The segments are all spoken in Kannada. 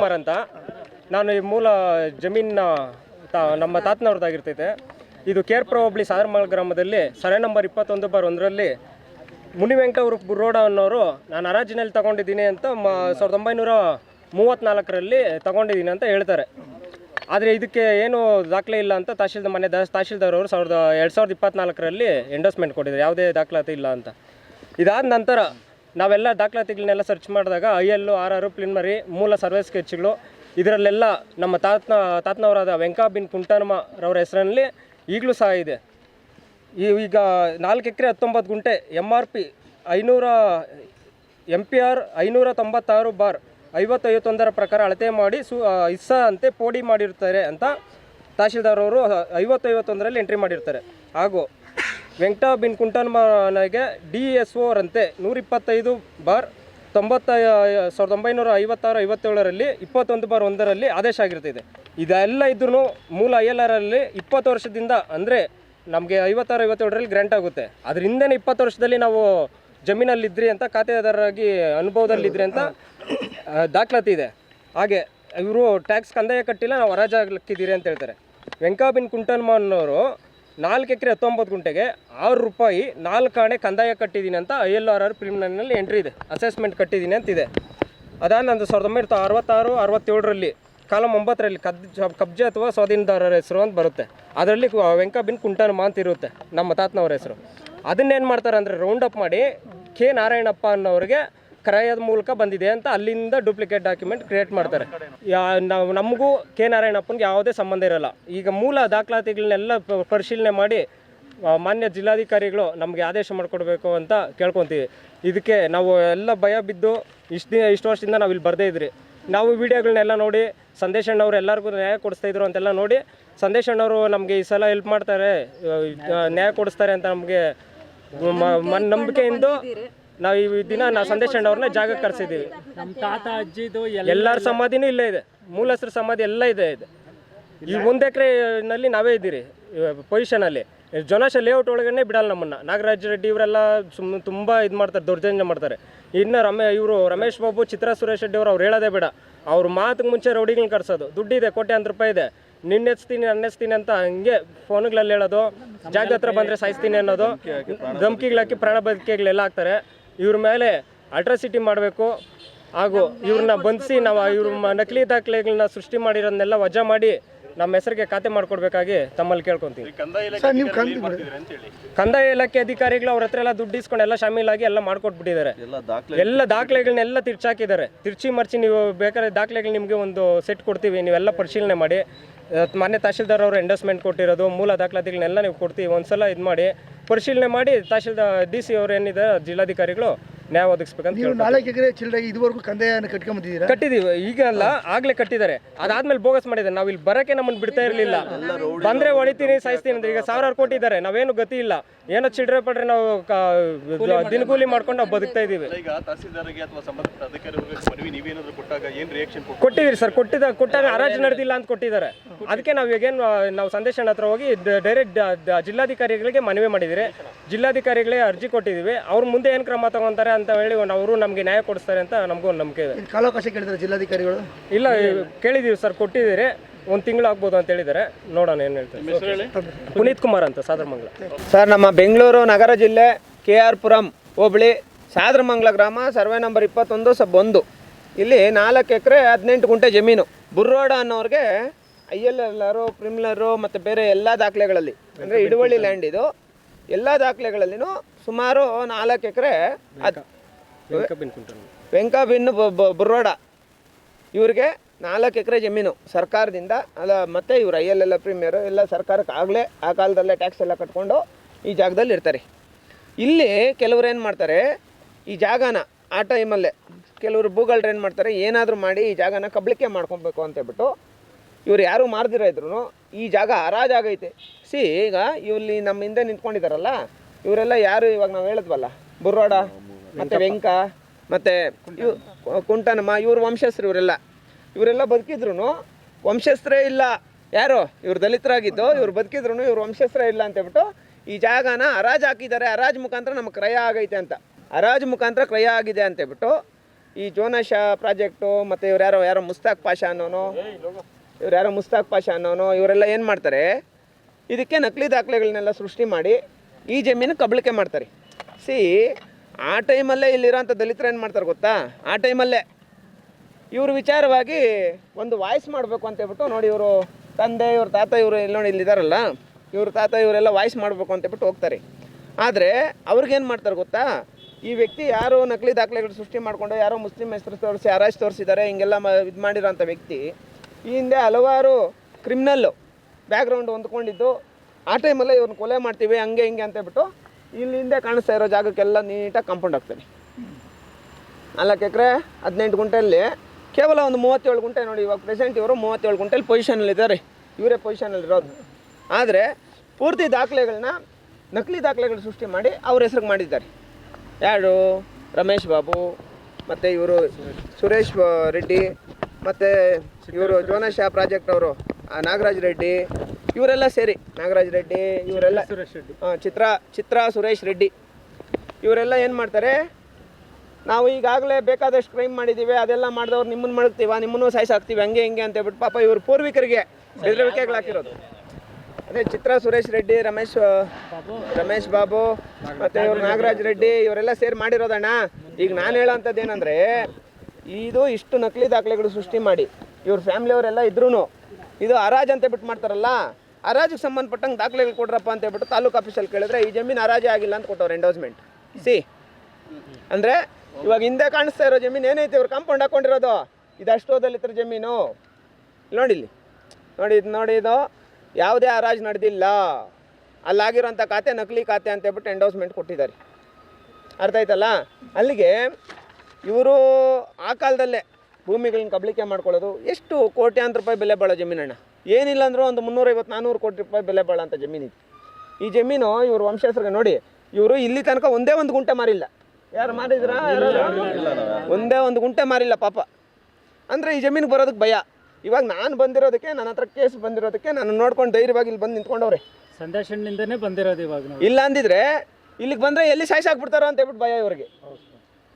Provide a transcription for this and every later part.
ಕುಮಾರ್ ಅಂತ. ನಾನು ಈ ಮೂಲ ಜಮೀನಿನ ತಾ, ನಮ್ಮ ತಾತನವ್ರದ್ದಾಗಿರ್ತೈತೆ. ಇದು ಕೇರ್ ಹೋಬಳಿ ಸಾರಮಾಳ್ ಗ್ರಾಮದಲ್ಲಿ ಸರೆ ನಂಬರ್ ಇಪ್ಪತ್ತೊಂದು ಬಾರ್ ಒಂದರಲ್ಲಿ ಮುನಿವೆಂಕಟ ಅವರು ಬುರೋಡ ಅನ್ನೋರು, ನಾನು ಹರಾಜಿನಲ್ಲಿ ತಗೊಂಡಿದ್ದೀನಿ ಅಂತ ಮ, ಸಾವಿರದ ಒಂಬೈನೂರ ಮೂವತ್ತ್ನಾಲ್ಕರಲ್ಲಿ ತಗೊಂಡಿದ್ದೀನಿ ಅಂತ ಹೇಳ್ತಾರೆ. ಆದರೆ ಇದಕ್ಕೆ ಏನು ದಾಖಲೆ ಇಲ್ಲ ಅಂತ ತಹಶೀಲ್ದಾರ್ ಮನೆ ದಾಸ್ ತಹಶೀಲ್ದಾರ್ ಅವರು ಸಾವಿರದ ಎರಡು ಸಾವಿರದ ಇಪ್ಪತ್ತ್ನಾಲ್ಕರಲ್ಲಿ ಎಂಡೋಸ್ಮೆಂಟ್ ಕೊಟ್ಟಿದ್ದಾರೆ ಯಾವುದೇ ದಾಖಲಾತಿ ಇಲ್ಲ ಅಂತ. ಇದಾದ ನಂತರ ನಾವೆಲ್ಲ ದಾಖಲಾತಿಗಳನ್ನೆಲ್ಲ ಸರ್ಚ್ ಮಾಡಿದಾಗ ಐ ಎಲ್ ಆರ್ ಆರು ಪ್ಲಿನ್ಮರಿ, ಮೂಲ ಸರ್ವೆ ಸ್ಕೆಚ್ಗಳು, ಇದರಲ್ಲೆಲ್ಲ ನಮ್ಮ ತಾತನ, ತಾತನವರಾದ ವೆಂಕಾ ಬಿನ್ ಕುಂಟನಮ್ಮರವರ ಹೆಸರಲ್ಲಿ ಈಗಲೂ ಸಹ ಇದೆ. ಈಗ ನಾಲ್ಕು ಎಕರೆ ಹತ್ತೊಂಬತ್ತು ಗುಂಟೆ ಎಂ ಆರ್ ಪಿ ಐನೂರ ಎಂ ಪಿ ಆರ್ ಐನೂರ ತೊಂಬತ್ತಾರು ಬಾರ್ ಐವತ್ತೈವತ್ತೊಂದರ ಪ್ರಕಾರ ಅಳತೆ ಮಾಡಿ ಸು ಇಸ್ಸ ಅಂತೆ ಪೋಡಿ ಮಾಡಿರ್ತಾರೆ ಅಂತ ತಹಶೀಲ್ದಾರ್ ಅವರು ಐವತ್ತೈವತ್ತೊಂದರಲ್ಲಿ ಎಂಟ್ರಿ ಮಾಡಿರ್ತಾರೆ. ಹಾಗೂ ವೆಂಕಟ ಬಿನ್ ಕುಂಟನ್ಮನೆಗೆ ಡಿ ಎಸ್ ಓರಂತೆ ನೂರಿಪ್ಪತ್ತೈದು ಬಾರ್ ತೊಂಬತ್ತ ಸಾವಿರದ ಒಂಬೈನೂರ ಐವತ್ತಾರು, ಐವತ್ತೇಳರಲ್ಲಿ, ಇಪ್ಪತ್ತೊಂದು ಬಾರ್ ಒಂದರಲ್ಲಿ ಆದೇಶ ಆಗಿರ್ತಿದೆ ಇದೆಲ್ಲ ಇದ್ರೂ ಮೂಲ ಐ ಎಲ್ ಆರಲ್ಲಿ ಇಪ್ಪತ್ತು ವರ್ಷದಿಂದ, ಅಂದರೆ ನಮಗೆ ಐವತ್ತಾರು, ಐವತ್ತೇಳರಲ್ಲಿ ಗ್ರ್ಯಾಂಟ್ ಆಗುತ್ತೆ. ಅದ್ರ ಹಿಂದೆನೇ ಇಪ್ಪತ್ತು ವರ್ಷದಲ್ಲಿ ನಾವು ಜಮೀನಲ್ಲಿದ್ರಿ ಅಂತ ಖಾತೆದಾರರಾಗಿ ಅನುಭವದಲ್ಲಿದ್ರಿ ಅಂತ ದಾಖಲಾತಿ ಇದೆ. ಹಾಗೆ ಇವರು ಟ್ಯಾಕ್ಸ್ ಕಂದಾಯ ಕಟ್ಟಿಲ್ಲ, ನಾವು ಹರಾಜಾಗ್ಲಿಕ್ಕಿದ್ದೀರಿ ಅಂತ ಹೇಳ್ತಾರೆ. ವೆಂಕಾಬಿನ್ ಕುಂಟನ್ಮ ಅನ್ನೋರು ನಾಲ್ಕು ಎಕರೆ ಹತ್ತೊಂಬತ್ತು ಗುಂಟೆಗೆ ಆರು ರೂಪಾಯಿ ನಾಲ್ಕು ಆಣೆ ಕಂದಾಯ ಕಟ್ಟಿದ್ದೀನಿ ಅಂತ ಐ ಎಲ್ ಆರ್ ಆರ್ ಪ್ರಿಲಿಮಿನರಿನಲ್ಲಿ ಎಂಟ್ರಿ ಇದೆ. ಅಸೆಸ್ಮೆಂಟ್ ಕಟ್ಟಿದ್ದೀನಿ ಅಂತಿದೆ. ಅದಾದ ನಂದು ಸಾವಿರದ ಒಂಬೈನೂರ ಅರವತ್ತಾರು, ಅರವತ್ತೇಳರಲ್ಲಿ ಕಾಲಂ ಒಂಬತ್ತರಲ್ಲಿ ಕಬ್ ಕಬ್ಜೆ ಅಥವಾ ಸ್ವಾಧೀನದಾರರ ಹೆಸರು ಅಂತ ಬರುತ್ತೆ. ಅದರಲ್ಲಿ ವೆಂಕಬಿನ್ ಕುಂಟನಮ್ಮ ಅಂತ ಇರುತ್ತೆ, ನಮ್ಮ ತಾತನವರ ಹೆಸರು. ಅದನ್ನೇನು ಮಾಡ್ತಾರೆ ಅಂದರೆ ರೌಂಡ್ ಅಪ್ ಮಾಡಿ ಕೆ ನಾರಾಯಣಪ್ಪ ಅನ್ನೋರಿಗೆ ಕ್ರಯದ ಮೂಲಕ ಬಂದಿದೆ ಅಂತ ಅಲ್ಲಿಂದ ಡೂಪ್ಲಿಕೇಟ್ ಡಾಕ್ಯುಮೆಂಟ್ ಕ್ರಿಯೇಟ್ ಮಾಡ್ತಾರೆ. ನಾವು, ನಮಗೂ ಕೆ ನಾರಾಯಣಪ್ಪನಿಗೆ ಯಾವುದೇ ಸಂಬಂಧ ಇರಲ್ಲ. ಈಗ ಮೂಲ ದಾಖಲಾತಿಗಳನ್ನೆಲ್ಲ ಪರಿಶೀಲನೆ ಮಾಡಿ ಮಾನ್ಯ ಜಿಲ್ಲಾಧಿಕಾರಿಗಳು ನಮಗೆ ಆದೇಶ ಮಾಡಿಕೊಡ್ಬೇಕು ಅಂತ ಕೇಳ್ಕೊತೀವಿ. ಇದಕ್ಕೆ ನಾವು ಎಲ್ಲ ಭಯ ಬಿದ್ದು ಇಷ್ಟು ದಿನ, ಇಷ್ಟು ವರ್ಷದಿಂದ ನಾವು ಇಲ್ಲಿ ಬರ್ದೇ ಇದ್ರಿ. ನಾವು ವಿಡಿಯೋಗಳನ್ನೆಲ್ಲ ನೋಡಿ ಸಂದೇಶ್ ಅಣ್ಣವ್ರು ಎಲ್ಲರಿಗೂ ನ್ಯಾಯ ಕೊಡಿಸ್ತಾ ಇದ್ರು ಅಂತೆಲ್ಲ ನೋಡಿ, ಸಂದೇಶಣ್ಣವರು ನಮಗೆ ಈ ಸಲ ಹೆಲ್ಪ್ ಮಾಡ್ತಾರೆ ನ್ಯಾಯ ಕೊಡಿಸ್ತಾರೆ ಅಂತ ನಮಗೆ ನಂಬಿಕೆಯಿಂದ ನಾವು ಈ ದಿನ ನಾವು ಸಂದೇಶ್ ಅವ್ರನ್ನ ಜಾಗಕ್ಕೆ ಕರೆಸಿದ್ದೀವಿ. ನಮ್ಮ ತಾತ ಅಜ್ಜಿದು ಎಲ್ಲ ಎಲ್ಲರ ಸಮಾಧಿನೂ ಇಲ್ಲೇ ಇದೆ. ಮೂಲಸ್ಥರ ಸಮಾಧಿ ಎಲ್ಲ ಇದೆ ಇದೆ. ಈ ಒಂದು ಎಕರೆನಲ್ಲಿ ನಾವೇ ಇದ್ದೀರಿ ಪೊಸಿಷನಲ್ಲಿ ಜೊನಾಶ ಲೇಔಟ್ ಒಳಗಡೆ ಬಿಡಲ್ಲ ನಮ್ಮನ್ನು. ನಾಗರಾಜ್ ರೆಡ್ಡಿ ಇವರೆಲ್ಲ ಸುಮ್ಮನೆ ತುಂಬ ಇದು ಮಾಡ್ತಾರೆ ದೌರ್ಜನ್ಯ ಮಾಡ್ತಾರೆ. ಇನ್ನು ರಮೇ ಇವರು ರಮೇಶ್ ಬಾಬು ಚಿತ್ರ ಸುರೇಶ್ ರೆಡ್ಡಿ ಅವ್ರು ಅವ್ರು ಹೇಳೋದೇ ಬೇಡ. ಅವ್ರ ಮಾತು ಮುಂಚೆ ರೌಡಿಗಳನ್ನ ಕರ್ಸೋದು. ದುಡ್ಡಿದೆ ಕೋಟ್ಯಾಂತರ ರೂಪಾಯಿ ಇದೆ. ನಿನ್ನೆಸ್ತೀನಿ ಅನ್ನೆಸ್ತೀನಿ ಅಂತ ಹಂಗೆ ಫೋನ್ಗಳಲ್ಲಿ ಹೇಳೋದು. ಜಾಗ ಹತ್ರ ಬಂದರೆ ಸಾಯಿಸ್ತೀನಿ ಅನ್ನೋದು. ಧಮಕಿಗಳಾಕಿ ಪ್ರಾಣ ಬದುಕಿಗಳೆಲ್ಲ ಹಾಕ್ತಾರೆ. ಇವ್ರ ಮೇಲೆ ಅಟ್ರಾಸಿಟಿ ಮಾಡಬೇಕು. ಹಾಗೂ ಇವ್ರನ್ನ ಬಂಧಿಸಿ ನಾವು ಇವ್ರ ನಕಲಿ ದಾಖಲೆಗಳನ್ನ ಸೃಷ್ಟಿ ಮಾಡಿರೋದನ್ನೆಲ್ಲ ವಜಾ ಮಾಡಿ ನಮ್ಮ ಹೆಸರಿಗೆ ಖಾತೆ ಮಾಡ್ಕೊಡ್ಬೇಕಾಗಿ ತಮ್ಮಲ್ಲಿ ಕೇಳ್ಕೊಂತೀವಿ. ಸರ್ ನೀವು ಕಂದಾಯ ಇಲಾಖೆ ಅಧಿಕಾರಿಗಳು ಅವ್ರ ಹತ್ರ ಎಲ್ಲ ದುಡ್ಡು ಇಸ್ಕೊಂಡು ಎಲ್ಲ ಶಾಮೀಲಾಗಿ ಎಲ್ಲ ಮಾಡ್ಕೊಟ್ಬಿಟ್ಟಿದ್ದಾರೆ. ಎಲ್ಲ ದಾಖಲೆಗಳನ್ನೆಲ್ಲ ತಿರ್ಚಾಕಿದ್ದಾರೆ. ತಿರ್ಚಿ ಮರ್ಚಿ ನೀವು ಬೇಕಾದ್ರೆ ದಾಖಲೆಗಳು ನಿಮಗೆ ಒಂದು ಸೆಟ್ ಕೊಡ್ತೀವಿ ನೀವೆಲ್ಲ ಪರಿಶೀಲನೆ ಮಾಡಿ. ಮಾನ್ಯ ತಹಶೀಲ್ದಾರ್ ಅವರು ಎಂಡೋಸ್ಮೆಂಟ್ ಕೊಟ್ಟಿರೋದು ಮೂಲ ದಾಖಲಾತಿಗಳನ್ನೆಲ್ಲ ನೀವು ಕೊಡ್ತೀವಿ. ಒಂದ್ಸಲ ಇದು ಮಾಡಿ ಪರಿಶೀಲನೆ ಮಾಡಿ ತಹಶೀಲ್ದಾರ್ ಡಿ ಸಿ ಅವ್ರು ಏನಿದೆ ಜಿಲ್ಲಾಧಿಕಾರಿಗಳು ನ್ಯಾಯ ಒದಗಿಸ್ಬೇಕಂತ ನೀವು. ನಾಲ್ಕು ಎಕರೆ ಚಿಲ್ಲರೆ ಇದುವರೆಗೂ ಕಂದಾಯನ ಕಟ್ಕೊಂಬಂದಿದ್ದೀರಾ ಕಟ್ಟಿದೀವಿ ಈಗ ಅಲ್ಲ ಆಗ್ಲೇ ಕಟ್ಟಿದ್ದಾರೆ. ಅದಾದ್ಮೇಲೆ ಬೋಗಸ್ ಮಾಡಿದ್ದಾರೆ. ನಾವು ಇಲ್ಲಿ ಬರಕ್ಕೆ ನಮ್ಮನ್ನ ಬಿಡ್ತಾ ಇರಲಿಲ್ಲ. ಬಂದ್ರೆ ಹೊಡಿತೀನಿ ಸಾಯಿಸ್ತೀನಿ ಅಂದ್ರೆ ಈಗ ಸಾವಿರಾರು ಕೋಟಿ ಇದ್ದಾರೆ. ನಾವೇನು ಗತಿ ಇಲ್ಲ. ಏನೋ ಚಿಡ್ರೆ ಪಡ್ರೆ ನಾವು ಕ- ದಿನಗೂಲಿ ಮಾಡ್ಕೊಂಡು ನಾವು ಬದುಕ್ತಾ ಇದೀವಿ ಈಗ ತಹಸೀಲ್ದಾರ್ಗೆ ಅಥವಾ ಸಂಬಂಧಪಟ್ಟ ಅಧಿಕಾರಿಗಳಿಗೆ ಮನವಿ ನೀವೇನಾದ್ರು ಕೊಟ್ಟಾಗ ಏನ್ ರಿಯಾಕ್ಷನ್ ಕೊಟ್ಟಿದ್ದೀರಿ ಸರ್. ಕೊಟ್ಟಿದ್ದ ಕೊಟ್ಟಾಗ ಹರಾಜು ನಡೆದಿಲ್ಲ ಅಂತ ಕೊಟ್ಟಿದ್ದಾರೆ. ಅದಕ್ಕೆ ನಾವು ಈಗೇನು ನಾವು ಸಂದೇಶ ಹತ್ರ ಹೋಗಿ ಡೈರೆಕ್ಟ್ ಜಿಲ್ಲಾಧಿಕಾರಿಗಳಿಗೆ ಮನವಿ ಮಾಡಿದಿರಿ ಜಿಲ್ಲಾಧಿಕಾರಿಗಳೇ ಅರ್ಜಿ ಕೊಟ್ಟಿದ್ದೀವಿ. ಅವ್ರ ಮುಂದೆ ಏನು ಕ್ರಮ ತಗೊಂತಾರೆ ಅಂತ ಹೇಳಿ ಅವರು ನಮಗೆ ನ್ಯಾಯ ಕೊಡಿಸ್ತಾರೆ ಅಂತ ನಮಗೂ ಒಂದು ನಂಬಿಕೆ ಇದೆ. ಕಾಲಾವಕಾಶ ಕೇಳಿದ್ರೆ ಜಿಲ್ಲಾಧಿಕಾರಿಗಳು? ಇಲ್ಲ ಕೇಳಿದ್ದೀವಿ ಸರ್ ಕೊಟ್ಟಿದ್ದೀರಿ. ಒಂದು ತಿಂಗಳು ಆಗ್ಬೋದು ಅಂತ ಹೇಳಿದ್ದಾರೆ. ನೋಡೋಣ ಏನು ಹೇಳ್ತಾರೆ. ಪುನೀತ್ ಕುಮಾರ್ ಅಂತ ಸಾದರಮಂಗಲ. ಸರ್ ನಮ್ಮ ಬೆಂಗಳೂರು ನಗರ ಜಿಲ್ಲೆ ಕೆ ಆರ್ ಪುರಂ ಹೋಬಳಿ ಸಾದರಮಂಗಲ ಗ್ರಾಮ ಸರ್ವೆ ನಂಬರ್ ಇಪ್ಪತ್ತೊಂದು ಸಬ್ ಒಂದು. ಇಲ್ಲಿ ನಾಲ್ಕು ಎಕರೆ ಹದಿನೆಂಟು ಗುಂಟೆ ಜಮೀನು. ಬುರ್ರೋಡ ಅನ್ನೋರಿಗೆ ಐ ಎಲ್ ಎಲ್ ಆರು ಪ್ರಿಮಿಲರು ಮತ್ತು ಬೇರೆ ಎಲ್ಲ ದಾಖಲೆಗಳಲ್ಲಿ. ಅಂದರೆ ಹಿಡುವಳ್ಳಿ ಲ್ಯಾಂಡ್ ಇದು. ಎಲ್ಲ ದಾಖಲೆಗಳಲ್ಲಿನೂ ಸುಮಾರು ನಾಲ್ಕು ಎಕರೆ ವೆಂಕಬಿನ್ನು ಬುರ್ವಾಡ. ಇವ್ರಿಗೆ ನಾಲ್ಕು ಎಕರೆ ಜಮೀನು ಸರ್ಕಾರದಿಂದ ಅಲ್ಲ ಮತ್ತು ಇವ್ರು ಐ ಎಲ್ ಎಲ್ಲ ಪ್ರೀಮಿಯರು ಎಲ್ಲ ಸರ್ಕಾರಕ್ಕೆ ಆಗಲೇ ಆ ಕಾಲದಲ್ಲೇ ಟ್ಯಾಕ್ಸ್ ಎಲ್ಲ ಕಟ್ಕೊಂಡು ಈ ಜಾಗದಲ್ಲಿ ಇರ್ತಾರೆ. ಇಲ್ಲಿ ಕೆಲವ್ರು ಏನು ಮಾಡ್ತಾರೆ ಈ ಜಾಗನ ಆ ಟೈಮಲ್ಲೇ ಕೆಲವರು ಭೂಗಳ್ರು ಏನು ಮಾಡ್ತಾರೆ ಏನಾದರೂ ಮಾಡಿ ಈ ಜಾಗನ ಕಬ್ಳಿಕೆ ಮಾಡ್ಕೊಬೇಕು ಅಂತ ಹೇಳ್ಬಿಟ್ಟು ಇವ್ರು ಯಾರು ಮಾರ್ದಿರ ಇದ್ರು ಈ ಜಾಗ ಹರಾಜಾಗೈತೆ ಸಿ ಈಗ ಇಲ್ಲಿ ನಮ್ಮ ಹಿಂದೆ ನಿಂತ್ಕೊಂಡಿದ್ದಾರಲ್ಲ ಇವರೆಲ್ಲ ಯಾರು ಇವಾಗ ನಾವು ಹೇಳಿದ್ವಲ್ಲ? ಬುರ್ರೋಡ ಮತ್ತು ವೆಂಕ ಮತ್ತು ಇವ್ ಕುಂಟನಮ್ಮ ಇವ್ರ ವಂಶಸ್ಥರು ಇವರೆಲ್ಲ. ಇವರೆಲ್ಲ ಬದುಕಿದ್ರು ವಂಶಸ್ಥರೇ ಇಲ್ಲ. ಯಾರು? ಇವ್ರು ದಲಿತರಾಗಿದ್ದು ಇವ್ರು ಬದುಕಿದ್ರು ಇವ್ರ ವಂಶಸ್ಥರೇ ಇಲ್ಲ ಅಂತ ಹೇಳ್ಬಿಟ್ಟು ಈ ಜಾಗನ ಹರಾಜು ಹಾಕಿದ್ದಾರೆ. ಹರಾಜು ಮುಖಾಂತರ ನಮ್ಗೆ ಕ್ರಯ ಆಗೈತೆ ಅಂತ. ಹರಾಜು ಮುಖಾಂತರ ಕ್ರಯ ಆಗಿದೆ ಅಂತ ಹೇಳ್ಬಿಟ್ಟು ಈ ಜೋನಶಾ ಪ್ರಾಜೆಕ್ಟು ಮತ್ತು ಇವ್ರು ಯಾರೋ ಯಾರೋ ಮುಸ್ತಾಕ್ ಪಾಷಾ ಅನ್ನೋನು ಇವ್ರು ಯಾರೋ ಮುಸ್ತಾಕ್ ಪಾಷ ಅನ್ನೋನು, ಇವರೆಲ್ಲ ಏನು ಮಾಡ್ತಾರೆ? ಇದಕ್ಕೆ ನಕಲಿ ದಾಖಲೆಗಳನ್ನೆಲ್ಲ ಸೃಷ್ಟಿ ಮಾಡಿ ಈ ಜಮೀನು ಕಬಳಿಕೆ ಮಾಡ್ತಾರೆ. ಸಿ, ಆ ಟೈಮಲ್ಲೇ ಇಲ್ಲಿರೋಂಥ ದಲಿತರು ಏನು ಮಾಡ್ತಾರೆ ಗೊತ್ತಾ? ಆ ಟೈಮಲ್ಲೇ ಇವ್ರ ವಿಚಾರವಾಗಿ ಒಂದು ವಾಯ್ಸ್ ಮಾಡಬೇಕು ಅಂತ ಹೇಳ್ಬಿಟ್ಟು ನೋಡಿ ಇವರು ತಂದೆ, ಇವ್ರ ತಾತ ಇವರು ಇಲ್ಲಿ ನೋಡಿ ಇಲ್ಲಿದ್ದಾರಲ್ಲ ಇವ್ರ ತಾತ ಇವರೆಲ್ಲ ವಾಯ್ಸ್ ಮಾಡಬೇಕು ಅಂತ ಹೇಳ್ಬಿಟ್ಟು ಹೋಗ್ತಾರೆ. ಆದರೆ ಅವ್ರಿಗೇನು ಮಾಡ್ತಾರೆ ಗೊತ್ತಾ? ಈ ವ್ಯಕ್ತಿ ಯಾರು ನಕಲಿ ದಾಖಲೆಗಳು ಸೃಷ್ಟಿ ಮಾಡಿಕೊಂಡು, ಯಾರೋ ಮುಸ್ಲಿಂ ಹೆಸರು ತೋರಿಸಿ, ಅರಾಜ್ ತೋರಿಸಿದ್ದಾರೆ ಹಿಂಗೆಲ್ಲ ಇದು ಮಾಡಿರೋಂಥ ವ್ಯಕ್ತಿ ಈ ಹಿಂದೆ ಹಲವಾರು ಕ್ರಿಮಿನಲ್ಲು ಬ್ಯಾಕ್ಗ್ರೌಂಡ್ ಹೊಂದ್ಕೊಂಡಿದ್ದು. ಆ ಟೈಮಲ್ಲೇ ಇವ್ರನ್ನ ಕೊಲೆ ಮಾಡ್ತೀವಿ, ಹಂಗೆ ಹಿಂಗೆ ಅಂತ ಹೇಳ್ಬಿಟ್ಟು ಇಲ್ಲಿಂದ ಕಾಣಿಸ್ತಾ ಇರೋ ಜಾಗಕ್ಕೆಲ್ಲ ನೀಟಾಗಿ ಕಾಂಪೌಂಡ್ ಹಾಕ್ತೀನಿ ನಾಲ್ಕು ಎಕರೆ ಹದಿನೆಂಟು ಗುಂಟೆಯಲ್ಲಿ, ಕೇವಲ ಒಂದು ಮೂವತ್ತೇಳು ಗುಂಟೆ ನೋಡಿ, ಇವಾಗ ಪ್ರೆಸೆಂಟ್ ಇವರು ಮೂವತ್ತೇಳು ಗುಂಟೆಲಿ ಪೊಸಿಷನಲ್ಲಿ ಇದ್ದಾರೆ. ಇವರೇ ಪೊಸಿಷನಲ್ಲಿ ಇರೋದು. ಆದರೆ ಪೂರ್ತಿ ದಾಖಲೆಗಳನ್ನ ನಕಲಿ ದಾಖಲೆಗಳು ಸೃಷ್ಟಿ ಮಾಡಿ ಅವ್ರ ಹೆಸ್ರಿಗೆ ಮಾಡಿದ್ದಾರೆ. ಯಾರು? ರಮೇಶ್ ಬಾಬು, ಮತ್ತು ಇವರು ಸುರೇಶ್ ರೆಡ್ಡಿ ಮತ್ತು ಇವರು ಜೋನಶಾ ಪ್ರಾಜೆಕ್ಟ್ ಅವರು ನಾಗರಾಜ್ ರೆಡ್ಡಿ ಇವರೆಲ್ಲ ಸೇರಿ ನಾಗರಾಜ್ ರೆಡ್ಡಿ ಇವರೆಲ್ಲ ಸುರೇಶ್ ರೆಡ್ಡಿ. ಆ, ಚಿತ್ರ ಚಿತ್ರ ಸುರೇಶ್ ರೆಡ್ಡಿ. ಇವರೆಲ್ಲ ಏನು ಮಾಡ್ತಾರೆ ನಾವು ಈಗಾಗಲೇ ಬೇಕಾದಷ್ಟು ಕ್ರೈಮ್ ಮಾಡಿದ್ದೀವಿ ಅದೆಲ್ಲ ಮಾಡಿದವ್ರು ನಿಮ್ಮನ್ನು ಮಡಗ್ತೀವ ನಿಮ್ಮನ್ನು ಸಾಯಿಸಾಕ್ತೀವಿ ಹಂಗೆ ಹಿಂಗೆ ಅಂತ ಹೇಳ್ಬಿಟ್ಟು ಪಾಪ ಇವರು ಪೂರ್ವಿಕರಿಗೆ ಬೆದರಿಕೆಗಳು ಹಾಕಿರೋದು. ಅದೇ ಚಿತ್ರ ಸುರೇಶ್ ರೆಡ್ಡಿ ರಮೇಶ್ ರಮೇಶ್ ಬಾಬು ಮತ್ತು ಇವರು ನಾಗರಾಜ್ ರೆಡ್ಡಿ ಇವರೆಲ್ಲ ಸೇರಿ ಮಾಡಿರೋದಣ್ಣ. ಈಗ ನಾನು ಹೇಳೋ ಅಂಥದ್ದು ಏನಂದರೆ ಇದು ಇಷ್ಟು ನಕಲಿ ದಾಖಲೆಗಳು ಸೃಷ್ಟಿ ಮಾಡಿ. ಇವ್ರ ಫ್ಯಾಮಿಲಿಯವರೆಲ್ಲ ಇದ್ರೂ ಇದು ಹರಾಜ್ ಅಂತ ಬಿಟ್ಟು ಮಾಡ್ತಾರಲ್ಲ, ಹರಾಜಿಗೆ ಸಂಬಂಧಪಟ್ಟಂಗೆ ದಾಖಲೆಗಳು ಕೊಡ್ರಪ್ಪ ಅಂತ ಹೇಳ್ಬಿಟ್ಟು ತಾಲೂಕು ಆಫೀಸಲ್ಲಿ ಕೇಳಿದ್ರೆ ಈ ಜಮೀನು ಹರಾಜೇ ಆಗಿಲ್ಲ ಅಂತ ಕೊಟ್ಟವ್ರು ಎಂಡೋಸ್ಮೆಂಟ್ ಸಿ. ಅಂದರೆ ಇವಾಗ ಹಿಂದೆ ಕಾಣಿಸ್ತಾ ಇರೋ ಜಮೀನು ಏನೈತೆ ಇವ್ರು ಕಾಂಪೌಂಡ್ ಹಾಕೊಂಡಿರೋದು? ಇದು ಅಷ್ಟೋದಲ್ಲಿತ್ರ ಜಮೀನು. ಇಲ್ಲಿ ನೋಡಿ ಇಲ್ಲಿ ನೋಡಿ ಇದು ನೋಡಿ ಇದು. ಯಾವುದೇ ಹರಾಜು ನಡೆದಿಲ್ಲ. ಅಲ್ಲಾಗಿರೋಂಥ ಖಾತೆ ನಕಲಿ ಖಾತೆ ಅಂತ ಹೇಳ್ಬಿಟ್ಟು ಎಂಡೋಸ್ಮೆಂಟ್ ಕೊಟ್ಟಿದ್ದಾರೆ. ಅರ್ಥ ಆಯ್ತಲ್ಲ? ಅಲ್ಲಿಗೆ ಇವರು ಆ ಕಾಲದಲ್ಲೇ ಭೂಮಿಗಳನ್ನ ಕಬಳಿಕೆ ಮಾಡ್ಕೊಳ್ಳೋದು ಎಷ್ಟು ಕೋಟ್ಯಾಂತರ ರೂಪಾಯಿ ಬೆಲೆ ಬಾಳೋ ಜಮೀನಣ್ಣ. ಏನಿಲ್ಲ ಅಂದರೂ ಒಂದು ಮುನ್ನೂರೈವತ್ತು ನಾನ್ನೂರು ಕೋಟಿ ರೂಪಾಯಿ ಬೆಲೆ ಬಾಳೋಂಥ ಜಮೀನಿತ್ತು ಈ ಜಮೀನು ಇವರು ವಂಶಸ್ಥರಿಗೆ ನೋಡಿ ಇವರು ಇಲ್ಲಿ ತನಕ ಒಂದೇ ಒಂದು ಗುಂಟೆ ಮಾರಿಲ್ಲ. ಯಾರು ಮಾರಿದ್ರ? ಒಂದೇ ಒಂದು ಗುಂಟೆ ಮಾರಿಲ್ಲ ಪಾಪ. ಅಂದರೆ ಈ ಜಮೀನಿಗೆ ಬರೋದಕ್ಕೆ ಭಯ. ಇವಾಗ ನಾನು ಬಂದಿರೋದಕ್ಕೆ ನನ್ನ ಹತ್ರ ಕೇಸ್ ಬಂದಿರೋದಕ್ಕೆ ನಾನು ನೋಡ್ಕೊಂಡು ಧೈರ್ಯವಾಗಿ ಇಲ್ಲಿ ಬಂದು ನಿಂತ್ಕೊಂಡವ್ರೆ. ಸಂದರ್ಶನದಿಂದನೇ ಬಂದಿರೋದು ಇವಾಗ ಇಲ್ಲ ಅಂದಿದ್ರೆ ಇಲ್ಲಿಗೆ ಬಂದರೆ ಎಲ್ಲಿ ಸಾಯಿಸಾಕ್ಬಿಡ್ತಾರೋ ಅಂತ ಹೇಳ್ಬಿಟ್ಟು ಭಯ ಇವ್ರಿಗೆ.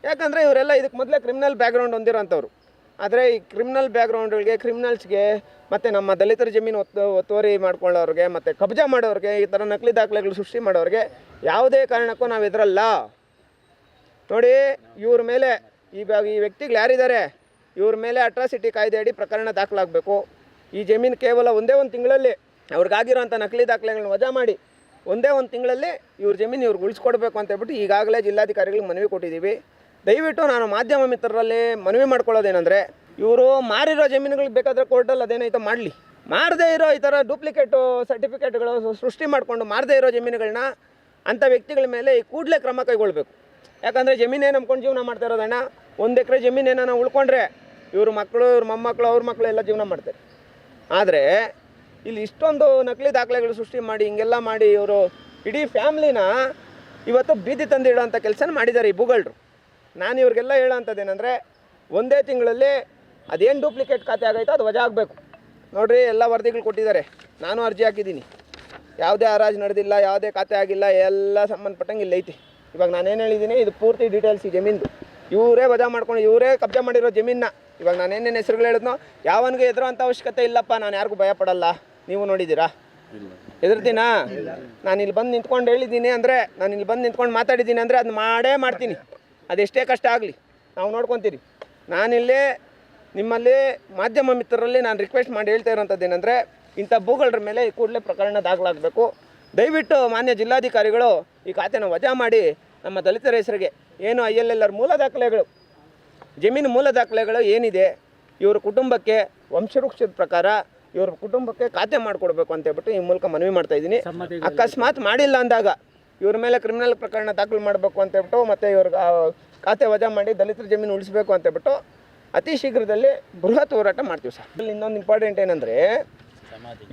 ಯಾಕಂದರೆ ಇವರೆಲ್ಲ ಇದಕ್ಕೆ ಮೊದಲೇ ಕ್ರಿಮಿನಲ್ ಬ್ಯಾಕ್ಗ್ರೌಂಡ್ ಹೊಂದಿರೋಂಥವ್ರು. ಆದರೆ ಈ ಕ್ರಿಮಿನಲ್ ಬ್ಯಾಕ್ಗ್ರೌಂಡ್ಗಳಿಗೆ ಕ್ರಿಮಿನಲ್ಸ್ಗೆ ಮತ್ತು ನಮ್ಮ ದಲಿತರ ಜಮೀನು ಒತ್ತು, ಒತ್ತುವರಿ ಮಾಡ್ಕೊಳ್ಳೋರಿಗೆ ಮತ್ತು ಕಬ್ಜಾ ಮಾಡೋರಿಗೆ, ಈ ಥರ ನಕಲಿ ದಾಖಲೆಗಳು ಸೃಷ್ಟಿ ಮಾಡೋರಿಗೆ ಯಾವುದೇ ಕಾರಣಕ್ಕೂ ನಾವು ಇದರಲ್ಲ ನೋಡಿ, ಇವ್ರ ಮೇಲೆ ಈ ಈ ವ್ಯಕ್ತಿಗಳು ಯಾರಿದ್ದಾರೆ? ಇವ್ರ ಮೇಲೆ ಅಟ್ರಾಸಿಟಿ ಕಾಯ್ದೆ ಅಡಿ ಪ್ರಕರಣ ದಾಖಲಾಗಬೇಕು. ಈ ಜಮೀನು ಕೇವಲ ಒಂದೇ ಒಂದು ತಿಂಗಳಲ್ಲಿ ಅವ್ರಿಗಾಗಿರೋಂಥ ನಕಲಿ ದಾಖಲೆಗಳನ್ನ ವಜಾ ಮಾಡಿ ಒಂದೇ ಒಂದು ತಿಂಗಳಲ್ಲಿ ಇವ್ರ ಜಮೀನು ಇವ್ರಿಗೆ ಉಳಿಸ್ಕೊಡ್ಬೇಕು ಅಂತ ಹೇಳ್ಬಿಟ್ಟು ಈಗಾಗಲೇ ಜಿಲ್ಲಾಧಿಕಾರಿಗಳಿಗೆ ಮನವಿ ಕೊಟ್ಟಿದ್ದೀವಿ. ದಯವಿಟ್ಟು ನಾನು ಮಾಧ್ಯಮ ಮಿತ್ರರಲ್ಲಿ ಮನವಿ ಮಾಡ್ಕೊಳ್ಳೋದೇನೆಂದರೆ, ಇವರು ಮಾರಿರೋ ಜಮೀನುಗಳಿಗೆ ಬೇಕಾದರೆ ಕೋರ್ಟಲ್ಲಿ ಅದೇನೈತೋ ಮಾಡಲಿ. ಮಾರದೇ ಇರೋ ಈ ಥರ ಡೂಪ್ಲಿಕೇಟು ಸರ್ಟಿಫಿಕೇಟ್ಗಳು ಸೃಷ್ಟಿ ಮಾಡಿಕೊಂಡು ಮಾರದೇ ಇರೋ ಜಮೀನುಗಳನ್ನ ಅಂಥ ವ್ಯಕ್ತಿಗಳ ಮೇಲೆ ಈ ಕೂಡಲೇ ಕ್ರಮ ಕೈಗೊಳ್ಬೇಕು. ಯಾಕಂದರೆ ಜಮೀನೇ ನಂಬ್ಕೊಂಡು ಜೀವನ ಮಾಡ್ತಾ ಇರೋದಣ್ಣ ಒಂದು ಎಕರೆ ಜಮೀನೇನ ಉಳ್ಕೊಂಡ್ರೆ ಇವ್ರ ಮಕ್ಕಳು ಇವ್ರ ಮೊಮ್ಮಕ್ಕಳು ಅವ್ರ ಮಕ್ಕಳು ಎಲ್ಲ ಜೀವನ ಮಾಡ್ತಾರೆ. ಆದರೆ ಇಲ್ಲಿ ಇಷ್ಟೊಂದು ನಕಲಿ ದಾಖಲೆಗಳು ಸೃಷ್ಟಿ ಮಾಡಿ, ಹಿಂಗೆಲ್ಲ ಮಾಡಿ ಇವರು ಇಡೀ ಫ್ಯಾಮ್ಲಿನ ಇವತ್ತು ಬೀದಿ ತಂದಿಡೋ ಅಂಥ ಕೆಲಸನ ಮಾಡಿದ್ದಾರೆ ಈ ಭೂಗಳ್ರು. ನಾನು ಇವ್ರಿಗೆಲ್ಲ ಹೇಳೋಂಥದ್ದು ಏನಂದರೆ ಒಂದೇ ತಿಂಗಳಲ್ಲಿ ಅದೇನು ಡೂಪ್ಲಿಕೇಟ್ ಖಾತೆ ಆಗೈತೋ ಅದು ವಜಾ ಆಗಬೇಕು. ನೋಡಿರಿ ಎಲ್ಲ ವರದಿಗಳು ಕೊಟ್ಟಿದ್ದಾರೆ. ನಾನು ಅರ್ಜಿ ಹಾಕಿದ್ದೀನಿ. ಯಾವುದೇ ಹರಾಜು ನಡೆದಿಲ್ಲ ಯಾವುದೇ ಖಾತೆ ಆಗಿಲ್ಲ ಎಲ್ಲ ಸಂಬಂಧಪಟ್ಟಂಗೆ ಇಲ್ಲೈತಿ ಐತಿ. ಇವಾಗ ನಾನೇನು ಹೇಳಿದ್ದೀನಿ ಇದು ಪೂರ್ತಿ ಡೀಟೇಲ್ಸ್ ಈ ಜಮೀನ್ದು. ಇವರೇ ವಜಾ ಮಾಡ್ಕೊಂಡು ಇವರೇ ಕಬ್ಜಾ ಮಾಡಿರೋ ಜಮೀನ ಇವಾಗ ನಾನೇನೇನು ಹೆಸರುಗಳು ಹೇಳಿದ್ನೋ ಯಾವನಿಗೂ ಎದುರೋ ಅಂಥ ಅವಶ್ಯಕತೆ ಇಲ್ಲಪ್ಪ ನಾನು ಯಾರಿಗೂ ಭಯ ಪಡಲ್ಲ. ನೀವು ನೋಡಿದ್ದೀರಾ? ಹೆದರ್ತೀನಾ? ನಾನು ಇಲ್ಲಿ ಬಂದು ನಿಂತ್ಕೊಂಡು ಹೇಳಿದ್ದೀನಿ ಅಂದರೆ ನಾನು ಇಲ್ಲಿ ಬಂದು ನಿಂತ್ಕೊಂಡು ಮಾತಾಡಿದ್ದೀನಿ ಅಂದರೆ ಅದನ್ನ ಮಾಡೇ ಮಾಡ್ತೀನಿ. ಅದೆಷ್ಟೇ ಕಷ್ಟ ಆಗಲಿ ನಾವು ನೋಡ್ಕೊತೀರಿ. ನಾನಿಲ್ಲಿ ನಿಮ್ಮಲ್ಲಿ ಮಾಧ್ಯಮ ಮಿತ್ರರಲ್ಲಿ ನಾನು ರಿಕ್ವೆಸ್ಟ್ ಮಾಡಿ ಹೇಳ್ತಾ ಇರೋಂಥದ್ದು ಏನಂದರೆ ಇಂಥ ಭೂಗಳರ ಮೇಲೆ ಈ ಕೂಡಲೇ ಪ್ರಕರಣ ದಾಖಲಾಗಬೇಕು. ದಯವಿಟ್ಟು ಮಾನ್ಯ ಜಿಲ್ಲಾಧಿಕಾರಿಗಳು ಈ ಖಾತೆನ ವಜಾ ಮಾಡಿ ನಮ್ಮ ದಲಿತರ ಹೆಸರಿಗೆ. ಏನು ಐ ಎಲ್ ಎಲ್ ಆರ್ ಮೂಲ ದಾಖಲೆಗಳು ಜಮೀನು ಮೂಲ ದಾಖಲೆಗಳು ಏನಿದೆ ಇವ್ರ ಕುಟುಂಬಕ್ಕೆ ವಂಶವೃಕ್ಷದ ಪ್ರಕಾರ ಇವ್ರ ಕುಟುಂಬಕ್ಕೆ ಖಾತೆ ಮಾಡಿಕೊಡ್ಬೇಕು ಅಂತ ಹೇಳ್ಬಿಟ್ಟು ಈ ಮೂಲಕ ಮನವಿ ಮಾಡ್ತಾ ಇದ್ದೀನಿ. ಅಕಸ್ಮಾತ್ ಮಾಡಿಲ್ಲ ಅಂದಾಗ ಇವ್ರ ಮೇಲೆ ಕ್ರಿಮಿನಲ್ ಪ್ರಕರಣ ದಾಖಲು ಮಾಡಬೇಕು ಅಂತ ಹೇಳ್ಬಿಟ್ಟು ಮತ್ತು ಇವ್ರ ಖಾತೆ ವಜಾ ಮಾಡಿ ದಲಿತರ ಜಮೀನು ಉಳಿಸಬೇಕು ಅಂತ ಹೇಳ್ಬಿಟ್ಟು ಅತಿ ಶೀಘ್ರದಲ್ಲಿ ಬೃಹತ್ ಹೋರಾಟ ಮಾಡ್ತೀವಿ ಸರ್. ಇಲ್ಲಿ ಇನ್ನೊಂದು ಇಂಪಾರ್ಟೆಂಟ್ ಏನಂದರೆ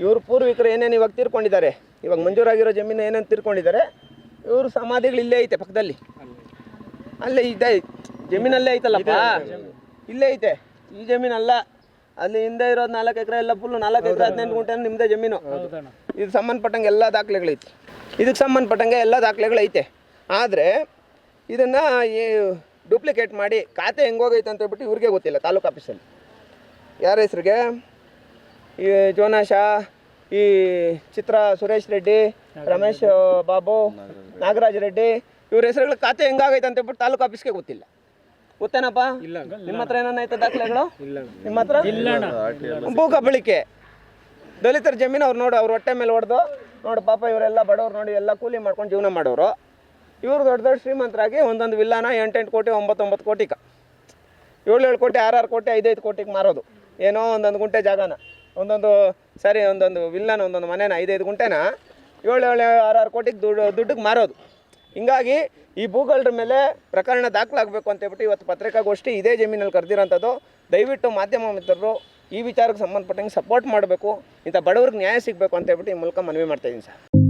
ಇವ್ರ ಪೂರ್ವಿಕರು ಏನೇನು ಇವಾಗ ತೀರ್ಕೊಂಡಿದ್ದಾರೆ ಇವಾಗ ಮಂಜೂರಾಗಿರೋ ಜಮೀನು ಏನೇನು ತೀರ್ಕೊಂಡಿದ್ದಾರೆ ಇವ್ರ ಸಮಾಧಿಗಳು ಇಲ್ಲೇ ಐತೆ ಪಕ್ಕದಲ್ಲಿ. ಅಲ್ಲೇ ಇದೆ ಜಮೀನಲ್ಲೇ ಐತಲ್ಲಪ್ಪ. ಇಲ್ಲೇ ಐತೆ ಈ ಜಮೀನಲ್ಲ. ಅಲ್ಲಿ ಹಿಂದೆ ಇರೋದು ನಾಲ್ಕು ಎಕರೆ ಎಲ್ಲ ಫುಲ್ಲು ನಾಲ್ಕು ಎಕರೆ ಹದಿನೆಂಟು ಗುಂಟೆ ನಿಮ್ಮದೇ ಜಮೀನು. ಇದು ಸಂಬಂಧಪಟ್ಟಂಗೆ ಎಲ್ಲ ದಾಖಲೆಗಳೈತಿ. ಇದಕ್ಕೆ ಸಂಬಂಧಪಟ್ಟಂಗೆ ಎಲ್ಲ ದಾಖಲೆಗಳೈತೆ. ಆದರೆ ಇದನ್ನು ಈ ಡೂಪ್ಲಿಕೇಟ್ ಮಾಡಿ ಖಾತೆ ಹೆಂಗೋಗೈತೆ ಅಂತ ಹೇಳ್ಬಿಟ್ಟು ಇವ್ರಿಗೆ ಗೊತ್ತಿಲ್ಲ ತಾಲೂಕು ಆಫೀಸಲ್ಲಿ. ಯಾರ ಹೆಸ್ರಿಗೆ? ಈ ಜೋನಾಶ ಈ ಚಿತ್ರ ಸುರೇಶ್ ರೆಡ್ಡಿ ರಮೇಶ್ ಬಾಬು ನಾಗರಾಜ್ ರೆಡ್ಡಿ ಇವ್ರ ಹೆಸರುಗಳ ಖಾತೆ ಹೆಂಗಾಗೈತೆ ಅಂತ ಹೇಳ್ಬಿಟ್ಟು ತಾಲೂಕು ಆಫೀಸ್ಗೆ ಗೊತ್ತಿಲ್ಲ. ಗೊತ್ತೇನಪ್ಪ? ಇಲ್ಲ ನಿಮ್ಮ ಹತ್ರ ಏನಾಯ್ತು ದಾಖಲೆಗಳು? ನಿಮ್ಮ ಹತ್ರ? ಭೂ ಕಬಳಿಕೆ ದಲಿತರ ಜಮೀನು ಅವ್ರು ನೋಡು, ಅವ್ರ ಹೊಟ್ಟೆ ಮೇಲೆ ಹೊಡೆದು, ನೋಡು ಪಾಪ ಇವರೆಲ್ಲ ಬಡವ್ರು ನೋಡಿ ಎಲ್ಲ ಕೂಲಿ ಮಾಡ್ಕೊಂಡು ಜೀವನ ಮಾಡೋರು. ಇವರು ದೊಡ್ಡ ದೊಡ್ಡ ಶ್ರೀಮಂತರಾಗಿ ಒಂದೊಂದು ವಿಲ್ಲಾನ ಎಂಟೆಂಟು ಕೋಟಿ, ಒಂಬತ್ತೊಂಬತ್ತು ಒಂಬತ್ತು ಕೋಟಿಗೆ ಏಳು ಏಳು ಕೋಟಿ ಆರು ಆರು ಕೋಟಿ, ಐದೈದು ಕೋಟಿಗೆ ಮಾರೋದು. ಏನೋ ಒಂದೊಂದು ಗುಂಟೆ ಜಾಗನ. ಒಂದೊಂದು ಸರಿ, ಒಂದೊಂದು ವಿಲ್ಲಾನ, ಒಂದೊಂದು ಮನೆನ, ಐದೈದು ಗುಂಟೆನ ಏಳು ಏಳು ಆರು ಆರು ಕೋಟಿಗೆ ದುಡ್ಡು ದುಡ್ಡಿಗೆ ಮಾರೋದು. ಹಿಂಗಾಗಿ ಈ ಭೂಗಳ್ರ ಮೇಲೆ ಪ್ರಕರಣ ದಾಖಲಾಗಬೇಕು ಅಂತ ಹೇಳ್ಬಿಟ್ಟು ಇವತ್ತು ಪತ್ರಿಕಾಗೋಷ್ಠಿ ಇದೇ ಜಮೀನಲ್ಲಿ ಕರೆದಿರೋಂಥದ್ದು. ದಯವಿಟ್ಟು ಮಾಧ್ಯಮ ಮಿತ್ರರು ಈ ವಿಚಾರಕ್ಕೆ ಸಂಬಂಧಪಟ್ಟಂಗೆ ಸಪೋರ್ಟ್ ಮಾಡಬೇಕು, ಇಂಥ ಬಡವ್ರಿಗೆ ನ್ಯಾಯ ಸಿಗಬೇಕು ಅಂತ ಹೇಳ್ಬಿಟ್ಟು ಈ ಮೂಲಕ ಮನವಿ ಮಾಡ್ತಾ ಮಾಡ್ತಾಯಿದ್ದೀನಿ ಸರ್.